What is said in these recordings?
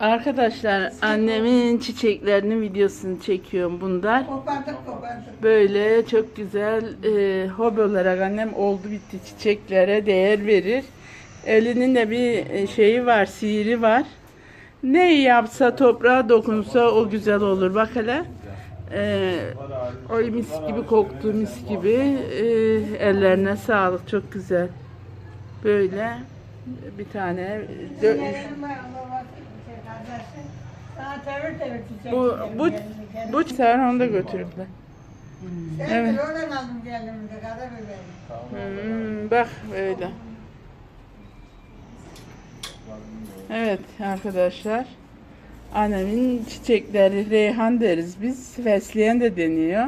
Arkadaşlar annemin çiçeklerinin videosunu çekiyorum bunlar. Böyle çok güzel e, hobi olarak annem oldu bitti çiçeklere değer verir. Elinin de bir e, şeyi var, sihiri var. Ne yapsa toprağa dokunsa o güzel olur. Bak hele. E, o mis gibi koktu mis gibi. E, ellerine sağlık çok güzel. Böyle bir tane dö- şey bu bu bu sefer onu da götürürler. Sen evet. de oradan aldım geldiğimde karabiber. Hmm, bak böyle. Evet arkadaşlar. Annemin çiçekleri reyhan deriz biz. Fesleğen de deniyor.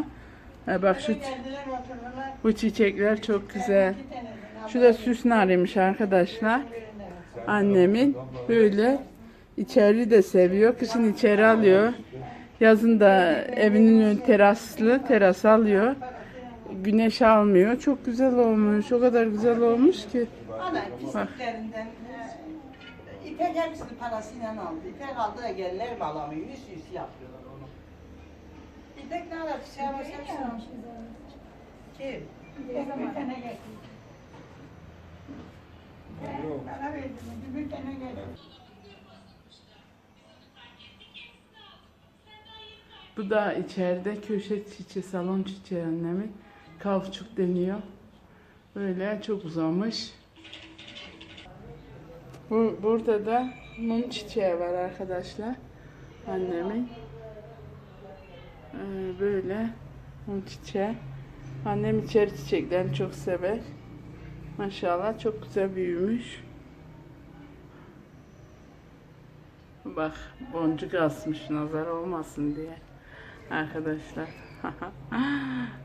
Ha, bak şu Geldiler oturdular. bu çiçekler çok güzel. İki Şu da süs narıymış arkadaşlar. Annemin böyle içeri de seviyor. Kışın içeri alıyor. Yazın da evinin ön teraslı teras alıyor. Güneş almıyor. Çok güzel olmuş. O kadar güzel olmuş ki. Ana pisliklerinden e, İpek hepsini parasıyla aldı. İpek aldı da gelinler mi alamıyor? Yüz yüz yapıyorlar onu. İpek ne alır? Şey yapmışsın. Kim? Bir tane getir. Bu da içeride köşe çiçeği, salon çiçeği annemin. Kavçuk deniyor. Böyle çok uzamış. Bu, burada da mum çiçeği var arkadaşlar. Annemin. Ee, böyle mum çiçeği. Annem içeri çiçeklerini çok sever. Maşallah çok güzel büyümüş. Bak boncuk asmış nazar olmasın diye. Arkadaşlar.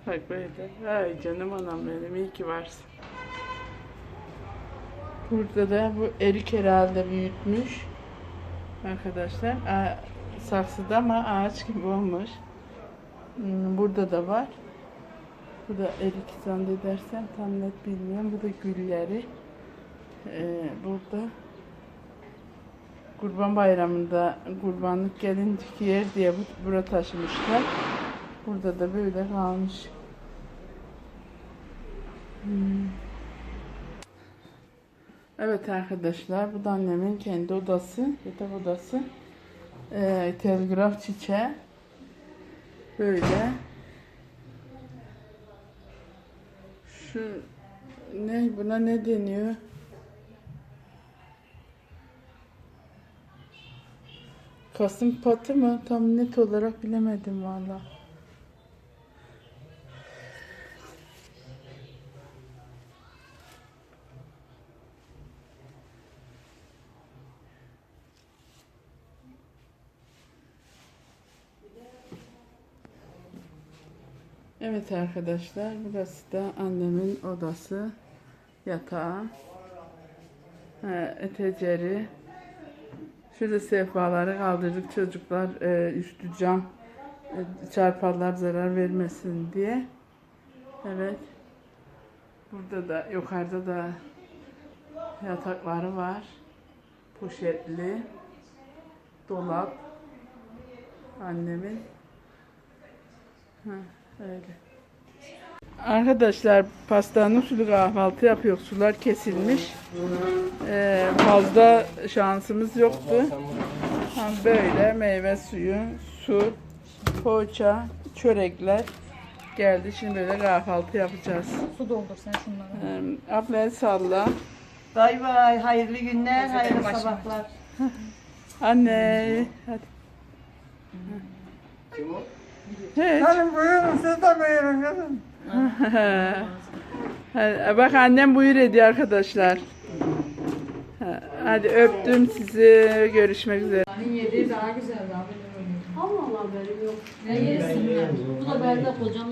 Bak böyle. Ay canım anam benim iyi ki varsın. Burada da bu erik herhalde büyütmüş. Arkadaşlar. Saksıda ama ağaç gibi olmuş. Hmm, Burada da var. Bu da erik zannedersem tam net bilmiyorum. Bu da gülleri. Ee, burada Kurban Bayramı'nda kurbanlık gelince yer diye bu bura taşımışlar. Burada da böyle kalmış. Hmm. Evet arkadaşlar bu da annemin kendi odası, yatak odası. Ee, telgraf çiçeği. Böyle. Şu ne buna ne deniyor? Kasım patı mı? Tam net olarak bilemedim valla. Evet arkadaşlar burası da annemin odası yatağı ha, eteceri Şurada sehpaları kaldırdık çocuklar e, üstü cam e, çarparlar zarar vermesin diye. Evet. Burada da yukarıda da yatakları var. Poşetli. Dolap. Annemin. Ha, öyle. Arkadaşlar pastanın usulü kahvaltı yapıyor. Sular kesilmiş. Ee, fazla şansımız yoktu. Ha, böyle meyve suyu, su, poğaça, çörekler geldi. Şimdi böyle kahvaltı yapacağız. Su doldur sen şunları. Ee, abla el salla. Bay bay, hayırlı günler, hayırlı sabahlar. Anne. Hadi. Evet. Hanım buyurun siz de buyurun kızım. Hadi, Bak annem buyur ediyor arkadaşlar. Ha, Hadi öptüm sizi. Görüşmek üzere. Senin yediği daha güzeldi abi. Allah Allah benim yok. Ne yesinler? Bu da bende kocamla